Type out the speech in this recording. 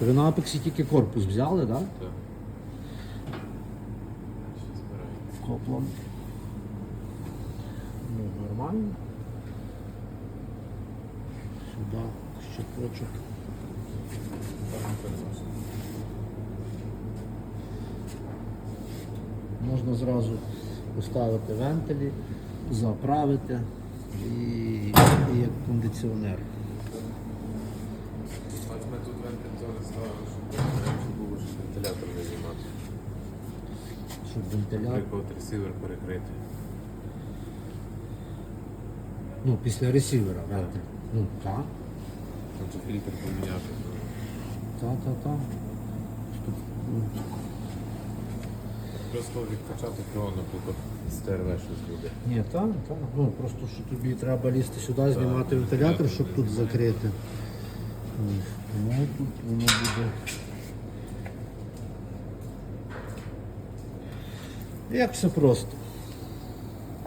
То ви на апексі тільки корпус взяли, так? Так. Коплом. Ну, нормально. Сюди щепочок. Можна зразу поставити вентилі, заправити і, і як кондиціонер. Тут вентилятор щоб щоб щоб не знімати. Щоб вентилятор. Наприклад, ресивер перекритий. Ну, після ресівера вентиль. Ну, так. Там же фільтр поміняти. Так, так, так. Тут, ну, Просто відкачати то, наприклад, СТРВ щось буде. Ні, так, так. Ну, просто що тобі треба лізти сюди, знімати вентилятор, щоб тут закрити. Тут воно буде. Як все просто.